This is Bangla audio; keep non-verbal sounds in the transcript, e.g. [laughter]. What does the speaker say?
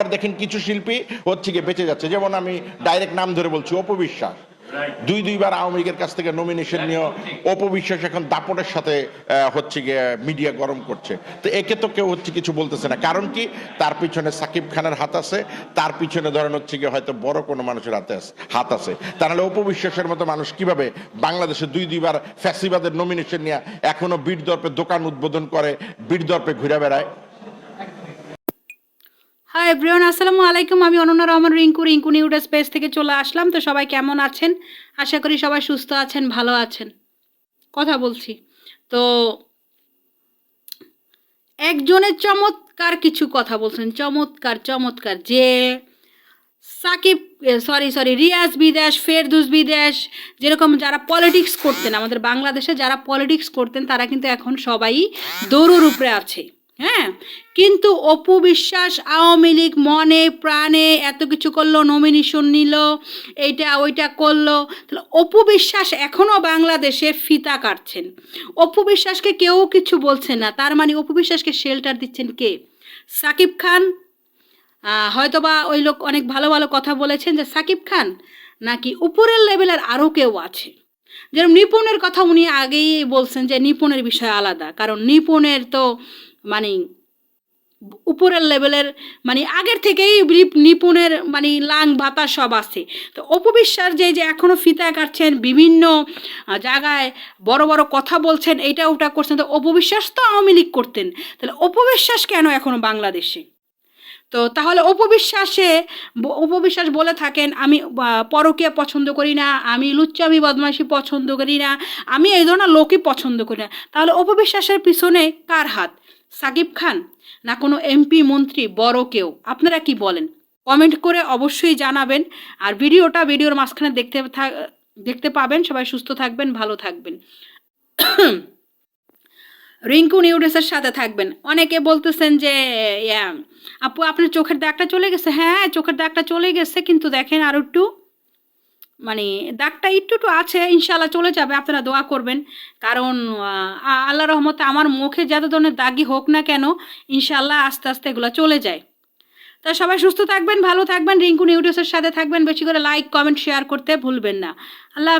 দেখেন কিছু শিল্পী হচ্ছে গিয়ে বেঁচে যাচ্ছে। যেমন আমি ডাইরেক্ট নাম ধরে বলছি অপবিশ্বাস দুই দুইবার আওয়ামী লীগের কাছ থেকে নমিনেশন নিয়ে অপবিশ্বাস এখন দাপটের সাথে হচ্ছে গিয়ে মিডিয়া গরম করছে। তো একে তো কেউ হচ্ছে কিছু বলতেছে না। কারণ কি? তার পিছনে সাকিব খানের হাত আছে, তার পিছনে ধরেন হচ্ছে গিয়ে হয়তো বড় কোনো মানুষের হাতে হাত আছে। তাহলে অপবিশ্বাসের মতো মানুষ কীভাবে বাংলাদেশে দুই দুইবার ফ্যাসিবাদের নমিনেশন নিয়ে এখনও বীর দর্পে দোকান উদ্বোধন করে বীর দর্পে ঘুরে বেড়ায়? হাই এভরিওয়ান আসসালামু আলাইকুম। আমি অনন্যা রহমান, রিঙ্কু রিঙ্কু নিউড স্পেস থেকে চলে আসলাম। তো সবাই কেমন আছেন? আশা করি সবাই সুস্থ আছেন, ভালো আছেন। কথা বলছি। তো একজনের চমৎকার কিছু কথা বলছেন। চমৎকার চমৎকার। যে সাকিব সরি সরি রিয়াজ বিদেশ, ফেরদুস বিদেশ, যেরকম যারা পলিটিক্স করতেন, আমাদের বাংলাদেশে যারা পলিটিক্স করতেন, তারা কিন্তু এখন সবাই দৌড়ের উপরে আছে। হ্যাঁ? কিন্তু অপু বিশ্বাস আওয়ামী লীগ মনে প্রাণে এত কিছু করল নমিনেশন নিল, এইটা ওইটা করল। তাহলে অপু বিশ্বাস এখনও বাংলাদেশে ফিতা কাটছেন। অপু বিশ্বাসকে কেউ কিছু বলছে না। তার মানে অপু বিশ্বাসকে শেল্টার দিচ্ছেন কে? সাকিব খান? হয়তোবা ওই লোক অনেক ভালো ভালো কথা বলেছেন যে সাকিব খান নাকি উপরের লেভেলের আরও কেউ আছে? যেরকম নিপুণের কথা উনি আগেই বলছেন যে নিপুণের বিষয় আলাদা। কারণ নিপুণের তো মানে উপরের লেভেলের মানে আগের থেকেই নিপুণের মানে লাং ভাতা সব আছে। তো অপবিশ্বাস যে যে এখনও ফিতা কাটছেন বিভিন্ন জায়গায় বড় বড় কথা বলছেন এইটা ওটা করছেন তো অপবিশ্বাস তো আওয়ামী লীগ করতেন। তাহলে অপবিশ্বাস কেন এখনও বাংলাদেশে? তো তাহলে অপবিশ্বাসে অপবিশ্বাস বলে থাকেন আমি আহ, পরকীয়া পছন্দ করি না আমি লুচ্চামি বদমাইশি পছন্দ করি না আমি এই ধরনের লোকই পছন্দ করি না। তাহলে অপবিশ্বাসের পিছনে কার হাত? সাকিব খান, না কোনো এমপি, মন্ত্রী, বড় কেউ? আপনারা কি বলেন? কমেন্ট করে অবশ্যই জানাবেন। আর ভিডিওটা, ভিডিওর মাঝখানে দেখতে দেখতে পাবেন। সবাই সুস্থ থাকবেন, ভালো থাকবেন। [coughs] রিঙ্কু নিউডেসের সাথে থাকবেন। অনেকে বলতেছেন যে আপু, আপনার চোখের দাগটা চলে গেছে? হ্যাঁ চোখের দাগটা চলে গেছে, কিন্তু দেখেন আর একটু। মানে দাগটা একটু একটু আছে ইনশাল্লাহ চলে যাবে, আপনারা দোয়া করবেন কারণ আল্লাহ রহমতে আমার মুখে যত ধরনের দাগি হোক না কেন ইনশাল্লাহ আস্তে আস্তে এগুলো চলে যায় তা সবাই সুস্থ থাকবেন, ভালো থাকবেন, রিঙ্কু নিউডিউসের সাথে থাকবেন, বেশি করে লাইক, কমেন্ট, শেয়ার করতে ভুলবেন না আল্লাহ।